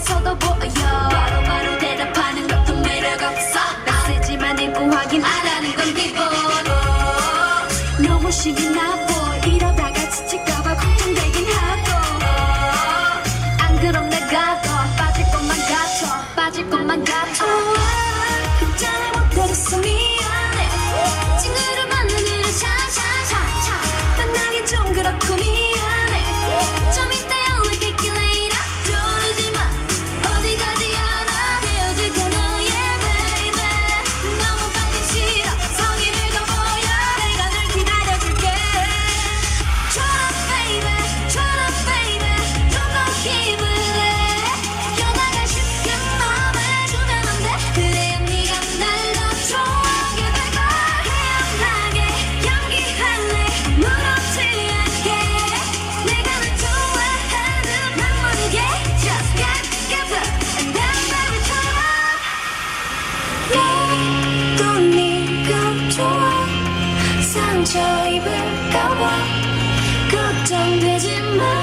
서도 보여, 바로바로 대답하는 것도 매력 없어. 메시지만 읽고 확인 안 하는 건 기본. 너무 신이 나. 상처 입을까봐 걱정되지만